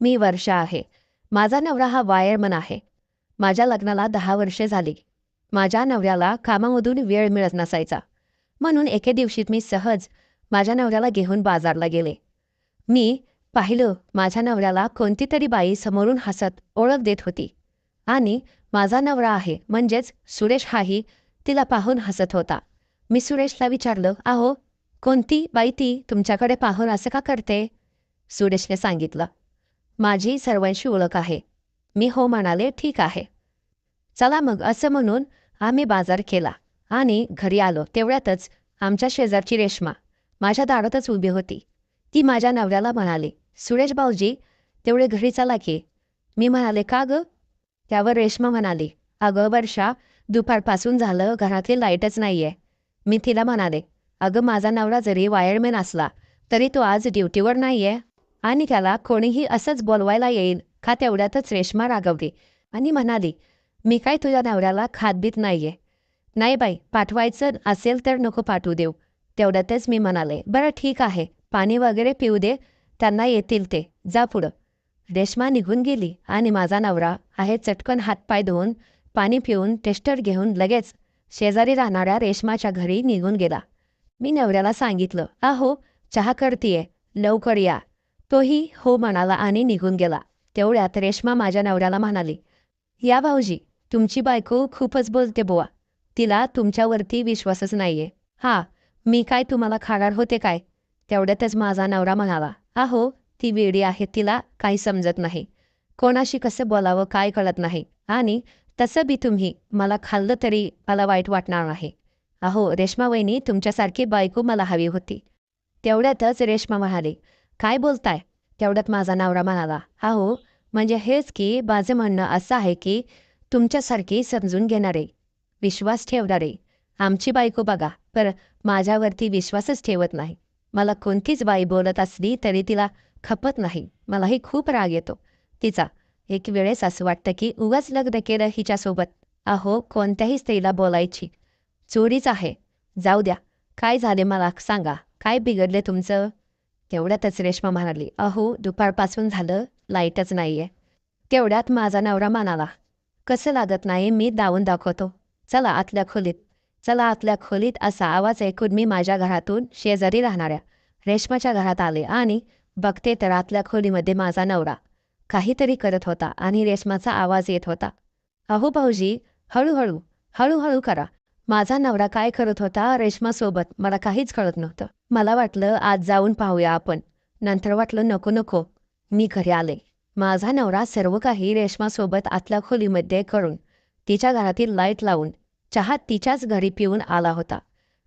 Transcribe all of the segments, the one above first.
मी वर्षा आहे. माझा नवरा हा वायरमन आहे. माझ्या लग्नाला दहा वर्षे झाली. माझ्या नवऱ्याला कामामधून वेळ मिळत नसायचा. म्हणून एके दिवशी मी सहज माझ्या नवऱ्याला घेऊन बाजारला गेले. मी पाहिलं माझ्या नवऱ्याला कोणती तरी बाई समोरून हसत ओळख देत होती. आणि माझा नवरा आहे म्हणजेच सुरेश हाही तिला पाहून हसत होता. मी सुरेशला विचारलं आहो कोणती बाई ती तुमच्याकडे पाहून असं का करते? सुरेशने सांगितलं माझी सर्वांशी ओळख आहे. मी हो म्हणाले ठीक आहे. चला मग असं म्हणून आम्ही बाजार केला आणि घरी आलो. तेवढ्यातच आमच्या शेजारची रेश्मा माझ्या दारातच उभी होती. ती माझ्या नवऱ्याला म्हणाली सुरेश भाऊजी तेवढे घरी चला की. मी म्हणाले का ग? त्यावर रेश्मा म्हणाली अगं वर्षा दुपारपासून झालं घरातली लाईटच नाहीये. मी तिला म्हणाले अगं माझा नवरा जरी वायरमॅन असला तरी तो आज ड्युटीवर नाहीये. आणि त्याला कोणीही असंच बोलवायला येईल का तेवढ्यातच रेश्मा रागवली आणि म्हणाली मी काय तुझ्या नवऱ्याला खातबीत नाहीये. नाही बाई पाठवायचं असेल तर नको पाठवू देऊ. तेवढ्यातच मी म्हणाले बरं ठीक आहे पाणी वगैरे पिऊ दे त्यांना येतील ते जा पुढं. रेश्मा निघून गेली आणि माझा नवरा आहे चटकन हातपाय धुवून पाणी पिऊन टेस्टर घेऊन लगेच शेजारी राहणाऱ्या रेश्माच्या घरी निघून गेला. मी नवऱ्याला सांगितलं अहो चहा करतीये लवकर या. तोही हो म्हणाला आणि निघून गेला. तेवढ्यात रेश्मा माझ्या नवऱ्याला म्हणाली या भाऊजी तुमची बायको खूपच बोलते बुवा. तिला तुमच्यावरती विश्वासच नाहीये. हा मी काय तुम्हाला खाणार होते काय? तेवढ्यातच माझा नवरा म्हणाला आहो ती वेडी आहे तिला काही समजत नाही. कोणाशी कसं बोलावं काय कळत नाही. आणि तसं बी तुम्ही मला खाल्लं तरी मला वाईट वाटणार नाही अहो रेश्मा वहिनी तुमच्यासारखी बायको मला हवी होती. तेवढ्यातच रेश्मा म्हणाली काय बोलताय? तेवढ्यात माझा नवरा म्हणाला अहो म्हणजे हेच की माझं म्हणणं असं आहे की तुमच्यासारखी समजून घेणारे विश्वास ठेवणारे आमची बायको बघा पर माझ्यावरती विश्वासच ठेवत नाही. मला कोणतीच बाई बोलत असली तरी तिला खपत नाही मलाही खूप राग येतो. तिचा एक वेळेस असं वाटतं की उगाच लग्न केलं हिच्यासोबत. अहो कोणत्याही स्त्रीला बोलायची चोरीच आहे. जाऊ द्या काय झाले मला सांगा काय बिघडले तुमचं? तेवढ्यातच रेश्मा म्हणाली अहो दुपारपासून झालं लाईटच नाहीये. तेवढ्यात माझा नवरा म्हणाला कसं लागत नाही मी दावून दाखवतो. चला आतल्या खोलीत. चला आतल्या खोलीत असा आवाज ऐकून मी माझ्या घरातून शेजारी राहणाऱ्या रेश्माच्या घरात आले आणि बघते तर आतल्या खोलीमध्ये माझा नवरा काहीतरी करत होता आणि रेश्माचा आवाज येत होता. अहो भाऊजी हळूहळू हळूहळू करा. माझा नवरा काय करत होता रेश्मासोबत? मला काहीच कळत नव्हतं. मला वाटलं आज जाऊन पाहूया आपण. नंतर वाटलं नको नको. मी घरी आले. माझा नवरा सर्व काही रेश्मासोबत आतल्या खोलीमध्ये करून तिच्या घरातील लाइट लावून चहा तिच्याच घरी पिऊन आला होता.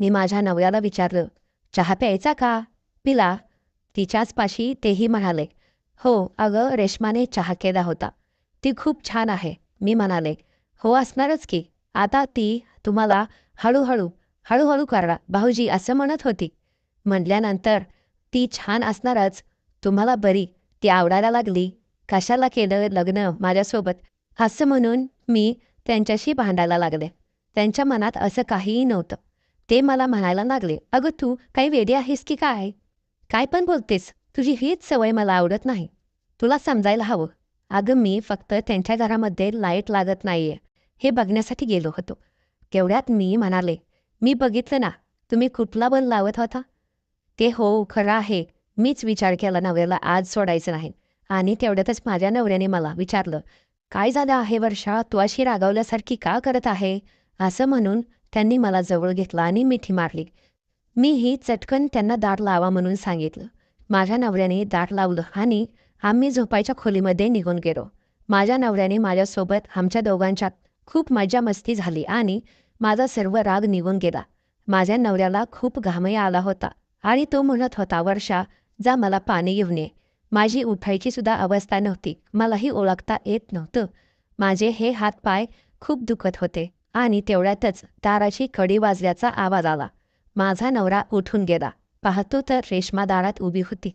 मी माझ्या नवऱ्याला विचारलं चहा प्यायचा का? पिला. तिच्याच पाशी तेही म्हणाले हो अगं रेश्माने चहा केला होता. ती खूप छान आहे. मी म्हणाले हो असणारच की. आता ती तुम्हाला हळूहळू हळूहळू करा. भाऊजी असं म्हणत होती. म्हणल्यानंतर ती छान असणारच. तुम्हाला बरी. ती आवडायला लागली. कशाला केलं लग्न माझ्यासोबत? असं म्हणून मी त्यांच्याशी भांडायला लागले. त्यांच्या मनात असं काहीही नव्हतं. ते मला म्हणायला लागले अगं तू काही वेडी आहेस की काय? काय पण बोलतेस. तुझी हीच सवय मला आवडत नाही. तुला समजायला हवं. अगं मी फक्त त्यांच्या घरामध्ये लाइट लागत नाहीये. हे बघण्यासाठी गेलो होतो. केवढ्यात मी म्हणाले मी बघितलं ना तुम्ही कुठला बल लावत होता? ते हो खरं आहे. मीच विचार केला नवऱ्याला आज सोडायचं नाही. आणि तेवढ्यातच माझ्या नवऱ्याने मला विचारलं काय झालं आहे वर्षा? तू अशी रागावल्यासारखी का करत आहे? असं म्हणून त्यांनी मला जवळ घेतला आणि मिठी मारली. मीही चटकन त्यांना दार लावा म्हणून सांगितलं. माझ्या नवऱ्याने दार लावलं आणि आम्ही झोपायच्या खोलीमध्ये निघून गेलो. माझ्या नवऱ्याने माझ्यासोबत आमच्या दोघांच्या खूप मजा मस्ती झाली आणि माझा सर्व राग निघून गेला. माझ्या नवऱ्याला खूप घामही आला होता आणि तो म्हणत होता वर्षा जा मला पाणी घेऊन ये. माझी उठायची सुद्धा अवस्था नव्हती. मलाही ओळखता येत नव्हतं. माझे हे हातपाय खूप दुखत होते आणि तेवढ्यातच दाराची कडी वाजल्याचा आवाज आला. माझा नवरा उठून गेला. पाहतो तर रेश्मा दारात उभी होती.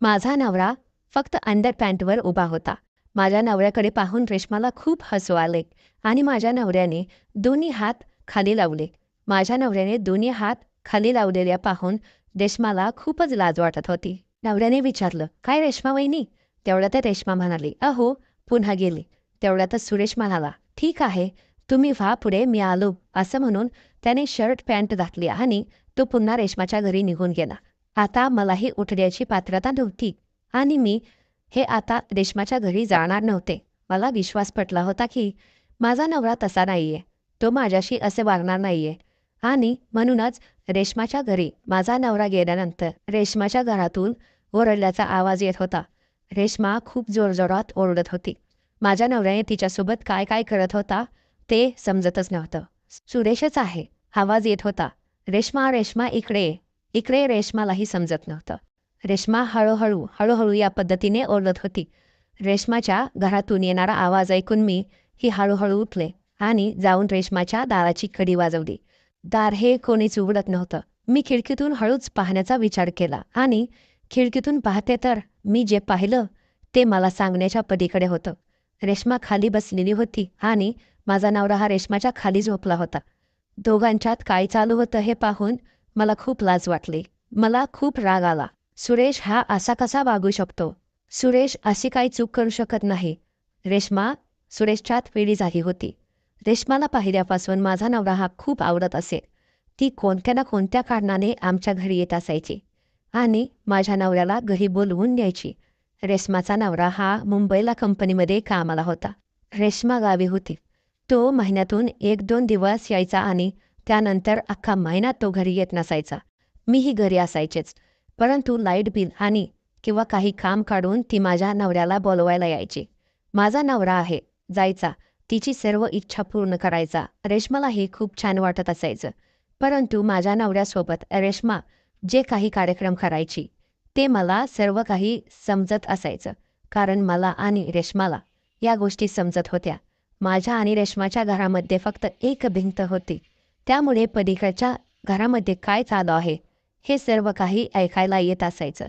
माझा नवरा फक्त अंडर पॅन्टवर उभा होता. माझ्या नवऱ्याकडे पाहून रेश्माला खूप हसू आले आणि माझ्या नवऱ्याने दोन्ही हात खाली लावले. माझ्या नवऱ्याने दोन्ही हात खाली लावलेल्या पाहून रेश्माला खूपच लाज वाटत होती. नवऱ्याने विचारलं काय रेश्मा वहिनी? तेवढ्यात रेश्मा म्हणाली अहो पुन्हा गेली. तेवढ्यातच सुरेश म्हणाला ठीक आहे तुम्ही व्हा पुढे मी आलो असं म्हणून त्याने शर्ट पॅन्ट घातली आणि तो पुन्हा रेश्माच्या घरी निघून गेला. आता मलाही उठण्याची पात्रता नव्हती आणि मी हे आता रेश्माच्या घरी जाणार नव्हते. मला विश्वास पटला होता की माझा नवरा तसा नाहीये. तो माझ्याशी असे वागणार नाहीये. आणि म्हणूनच रेश्माच्या घरी माझा नवरा गेल्यानंतर रेश्माच्या घरातून ओरडल्याचा आवाज येत होता. रेश्मा खूप जोरजोरात ओरडत होती. माझ्या नवऱ्याने तिच्यासोबत काय काय करत होता ते समजतच नव्हतं. सुरेशच आहे. आवाज येत होता. रेश्मा रेश्मा इकडे इकडे रेश्मालाही समजत नव्हतं. रेश्मा हळूहळू हळूहळू या पद्धतीने ओरडत होती. रेश्माच्या घरातून येणारा आवाज ऐकून मी ही हळूहळू उठले आणि जाऊन रेश्माच्या दाराची कडी वाजवली. दार हे कोणीच उघडत नव्हतं. मी खिडकीतून हळूच पाहण्याचा विचार केला आणि खिडकीतून पाहते तर मी जे पाहिलं ते मला सांगण्याच्या पलीकडे होतं. रेश्मा खाली बसलेली होती आणि माझा नवरा हा रेश्माच्या खाली झोपला होता. दोघांच्यात काय चालू होतं हे पाहून मला खूप लाज वाटली. मला खूप राग आला. सुरेश हा असा कसा वागू शकतो? सुरेश अशी काही चूक करू शकत नाही. रेश्मा सुरेशच्यात वेळी झाली होती. रेश्माला पाहिल्यापासून माझा नवरा हा खूप आवडत असे. ती कोणत्या ना कोणत्या कारणाने आमच्या घरी येत असायची आणि माझ्या नवऱ्याला घरी बोलवून न्यायची रेश्माचा नवरा हा मुंबईला कंपनीमध्ये कामाला होता. रेश्मा गावी होती. तो महिन्यातून एक दोन दिवस यायचा आणि त्यानंतर अख्खा महिना तो घरी येत नसायचा. मीही घरी असायचेच. परंतु लाइट बिल आणि किंवा काही काम काढून ती माझ्या नवऱ्याला बोलवायला यायची. माझा नवरा आहे जायचा. तिची सर्व इच्छा पूर्ण करायचा. रेश्मालाही खूप छान वाटत असायचं. परंतु माझ्या नवऱ्यासोबत रेश्मा जे काही कार्यक्रम करायची ते मला सर्व काही समजत असायचं. कारण मला आणि रेश्माला या गोष्टी समजत होत्या. माझ्या आणि रेश्माच्या घरामध्ये फक्त एक भिंत होती. त्यामुळे पलीकडच्या घरामध्ये काय चालू आहे? हे सर्व काही ऐकायला येत असायचं.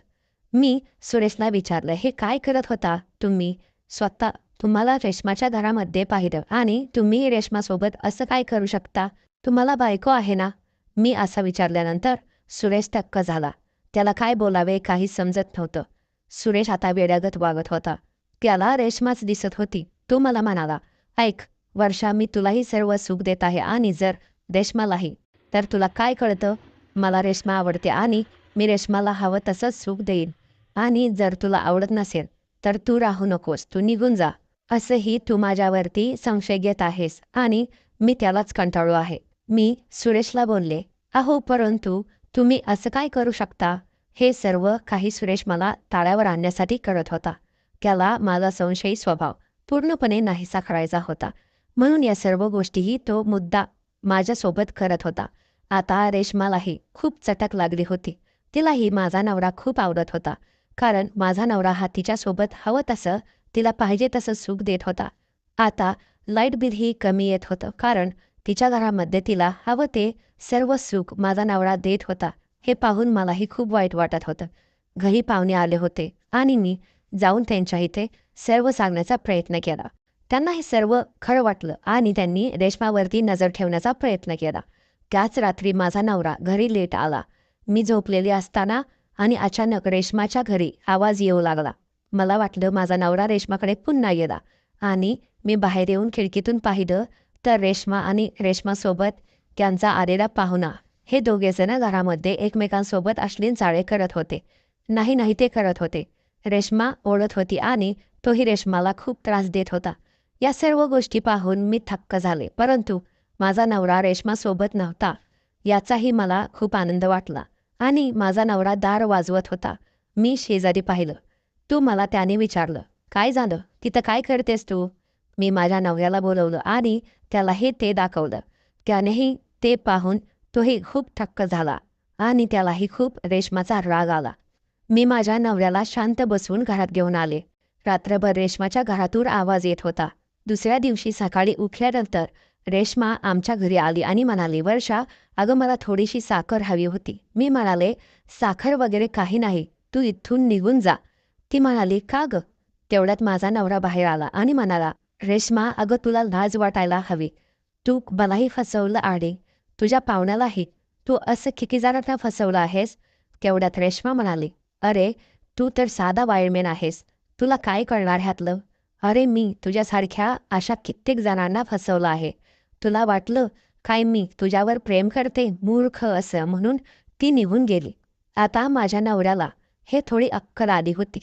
मी सुरेशला विचारलं हे काय करत होता? तुम्ही स्वतः तुम्हाला रेश्माच्या घरामध्ये पाहिलं आणि तुम्ही रेश्मासोबत असं काय करू शकता? तुम्हाला बायको आहे ना? मी असं विचारल्यानंतर सुरेश टक्क झाला. त्याला काय बोलावे काही समजत नव्हतं. सुरेश आता वेड्यागत वागत होता. त्याला रेश्माच दिसत होती. तो मला म्हणाला ऐक वर्षा मी तुलाही सर्व सुख देत आहे आणि जर रेश्मालाही तर तुला काय कळतं? मला रेश्मा आवडते आणि मी रेश्माला हवं तसंच सुख देईन. आणि जर तुला आवडत नसेल तर तू राहू नकोस तू निघून जा. असंही तू माझ्यावरती संशय घेत आहेस आणि मी त्यालाच कंटाळू आहे. मी सुरेशला बोलले अहो परंतु तुम्ही असं काय करू शकता? हे सर्व काही सुरेश मला ताळ्यावर आणण्यासाठी करत होता. त्याला माझा संशयी स्वभाव पूर्णपणे नाहीसा करायचा होता. म्हणून या सर्व गोष्टीही तो मुद्दा माझ्यासोबत करत होता. आता रेशमालाही खूप चटक लागली होती. तिलाही माझा नवरा खूप आवडत होता. कारण माझा नवरा हा तिच्यासोबत हवं तसं तिला पाहिजे तसं सुख देत होता. आता लाइट बिलही कमी येत होतं. कारण तिच्या घरामध्ये तिला हवं ते सर्व सुख माझा नवरा देत होता हे पाहून मलाही खूप वाईट वाटत होतं. घरी पाहुणे आले होते आणि मी जाऊन त्यांच्या इथे सर्व सांगण्याचा प्रयत्न केला. त्यांना हे सर्व खरं वाटलं आणि त्यांनी रेश्मावरती नजर ठेवण्याचा प्रयत्न केला. त्याच रात्री माझा नवरा घरी लेट आला. मी झोपलेली असताना आणि अचानक रेश्माच्या घरी आवाज येऊ लागला. मला वाटलं माझा नवरा रेश्माकडे पुन्हा गेला आणि मी बाहेर येऊन खिडकीतून पाहिलं तर रेश्मा आणि रेश्मासोबत त्यांचा आलेला पाहुणा हे दोघेजण घरामध्ये एकमेकांसोबत अश्लील चाळे करत होते. नाही नाही ते करत होते. रेश्मा ओढत होती आणि तोही रेश्माला खूप त्रास देत होता. या सर्व गोष्टी पाहून मी थक्क झाले. परंतु माझा नवरा रेश्मासोबत नव्हता. याचाही मला खूप आनंद वाटला. आणि माझा नवरा दार वाजवत होता. मी शेजारी पाहिलं. तू मला त्याने विचारलं काय झालं? तिथं काय करतेस तू? मी माझ्या नवऱ्याला बोलवलं आणि त्यालाही ते दाखवलं. त्यानेही ते पाहून तोही खूप थक्क झाला आणि त्यालाही खूप रेशमाचा राग आला. मी माझ्या नवऱ्याला शांत बसवून घरात घेऊन आले. रात्रभर रेशमाच्या घरातून आवाज येत होता. दुसऱ्या दिवशी सकाळी उठल्यानंतर रेश्मा आमच्या घरी आली आणि म्हणाली वर्षा अगं मला थोडीशी साखर हवी होती. मी म्हणाले साखर वगैरे काही नाही तू इथून निघून जा. ती म्हणाली का ग? तेवढ्यात माझा नवरा बाहेर आला आणि म्हणाला रेश्मा अगं तुला लाज वाटायला हवी. तू मलाही फसवलं आडे. तुझ्या पाहुण्यालाही. तू असं खिकीजारांना फसवलं आहेस? तेवढ्यात रेश्मा म्हणाली अरे तू तर साधा वायरमॅन आहेस. तुला काय कळणार ह्यातलं? अरे मी तुझ्यासारख्या अशा कित्येक जणांना फसवलं आहे. तुला वाटलं काय मी तुझ्यावर प्रेम करते मूर्ख असं म्हणून ती निघून गेली. आता माझ्या नवऱ्याला हे थोडी अक्कल आली होती.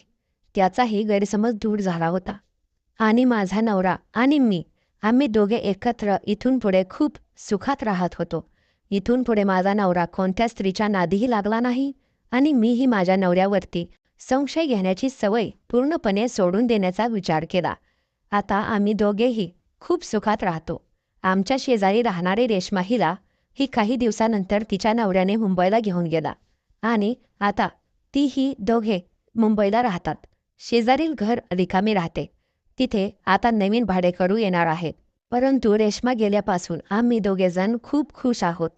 त्याचाही गैरसमज दूर झाला होता. आणि माझा नवरा आणि मी आम्ही दोघे एकत्र इथून पुढे खूप सुखात राहत होतो. इथून पुढे माझा नवरा कोणत्या स्त्रीच्या नादीही लागला नाही आणि मीही माझ्या नवऱ्यावरती संशय घेण्याची सवय पूर्णपणे सोडून देण्याचा विचार केला. आता आम्ही दोघेही खूप सुखात राहतो. आमच्या शेजारी राहणारी रेश्मा हिला ही काही दिवसानंतर तिच्या नवऱ्याने मुंबईला घेऊन गेला. आणि आता तीही दोघे मुंबईला राहतात. शेजारील घर रिकामी राहते. तिथे आता नवीन भाडेकरू येणार आहेत. परंतु रेश्मा गेल्यापासून आम्ही दोघेजण खूप खुश आहोत.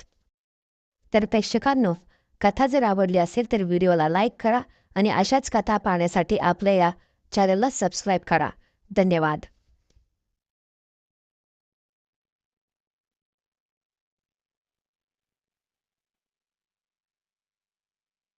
तर प्रेक्षकांनो कथा जर आवडली असेल तर व्हिडिओला लाईक करा आणि अशाच कथा पाहण्यासाठी आपल्या या चॅनलला सबस्क्राईब करा. धन्यवाद.